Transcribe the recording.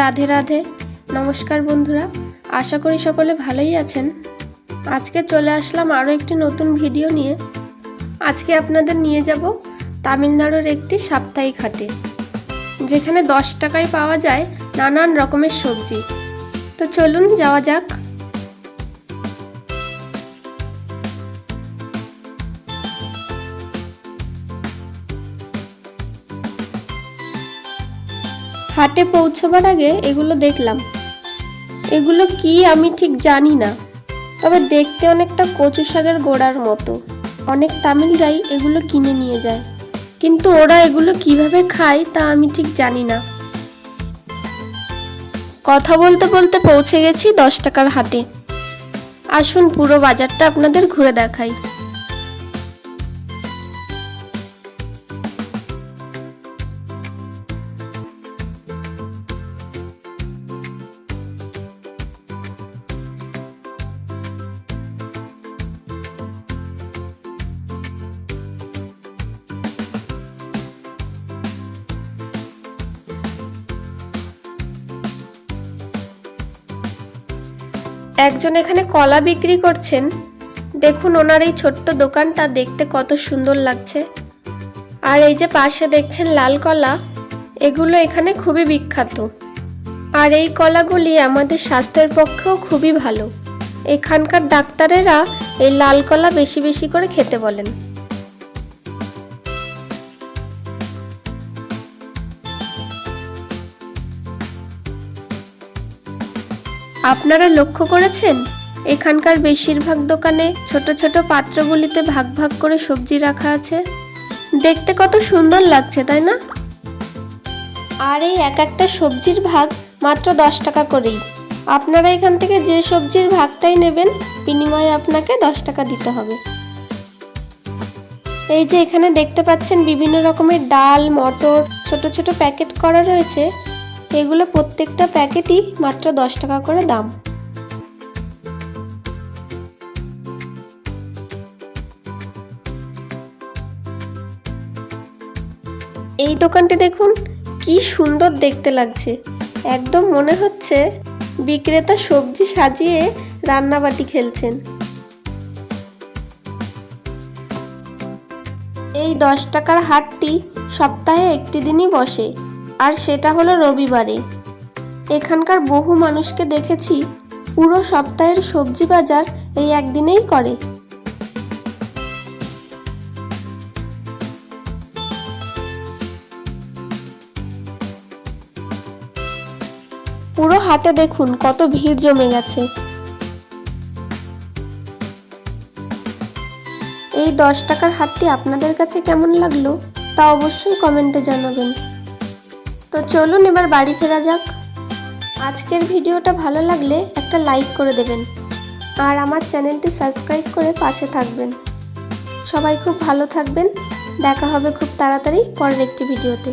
রাধে রাধে। নমস্কার বন্ধুরা, আশা করি সকলে ভালোই আছেন। আজকে চলে আসলাম আরও একটি নতুন ভিডিও নিয়ে। আজকে আপনাদের নিয়ে যাব তামিলনাড়ুর একটি সাপ্তাহিক হাটে, যেখানে দশ টাকায় পাওয়া যায় নানান রকমের সবজি। তো চলুন যাওয়া যাক। হাটে পৌঁছবার আগে এগুলো দেখলাম। এগুলো কি আমি ঠিক জানি না, তবে দেখতে অনেকটা কচু শাকের গোড়ার মতো। অনেক তামিলরাই এগুলো কিনে নিয়ে যায়। কিন্তু ওরা এগুলো কীভাবে খায় তা আমি ঠিক জানি না। কথা বলতে বলতে পৌঁছে গেছি দশ টাকার হাটে। আসুন পুরো বাজারটা আপনাদের ঘুরে দেখাই। একজন এখানে কলা বিক্রি করছেন। দেখুন ওনার এই ছোট্ট দোকানটা দেখতে কত সুন্দর লাগছে। আর এই যে পাশে দেখছেন লাল কলা, এগুলো এখানে খুবই বিখ্যাত। আর এই কলাগুলি আমাদের স্বাস্থ্যের পক্ষেও খুবই ভালো। এখানকার ডাক্তারেরা এই লাল কলা বেশি বেশি করে খেতে বলেন। আপনারা লক্ষ্য করেছেন? এখানকার বেশিরভাগ দোকানে ছোট ছোট পাত্রগুলিতে ভাগ ভাগ করে সবজি রাখা আছে। দেখতে কত সুন্দর লাগছে, তাই না? আর এই এক একটা সবজির ভাগ মাত্র দশ টাকা করেই। আপনারা এখান থেকে যে সবজির ভাগটাই নেবেন, বিনিময়ে আপনাকে দশ টাকা দিতে হবে। এই যে এখানে দেখতে পাচ্ছেন বিভিন্ন রকমের ডাল, মটর, ছোট ছোট প্যাকেট করা রয়েছে। এগুলো প্রত্যেকটা প্যাকেটই মাত্র দশ টাকা করে দাম। এই দোকানটি দেখুন, কি সুন্দর দেখতে লাগছে। একদম মনে হচ্ছে বিক্রেতা সবজি সাজিয়ে রান্নাবাটি খেলছেন। এই দশ টাকার হাটটি সপ্তাহে একটি দিনই বসে। আর সেটা হলো রবিবারে। এখানকার বহু মানুষকে দেখেছি পুরো সপ্তাহের সবজি বাজার এই একদিনেই করে। পুরো হাটে দেখুন কত ভিড় জমে গেছে। এই দশ টাকার হাটটি আপনাদের কাছে কেমন লাগল তা অবশ্যই কমেন্টে জানাবেন। তো চলুন এবার বাড়ি ফেরা যাক। আজকের ভিডিওটা ভালো লাগলে একটা লাইক করে দেবেন আর আমার চ্যানেলটি সাবস্ক্রাইব করে পাশে থাকবেন। সবাই খুব ভালো থাকবেন। দেখা হবে খুব তাড়াতাড়ি পরের একটি ভিডিওতে।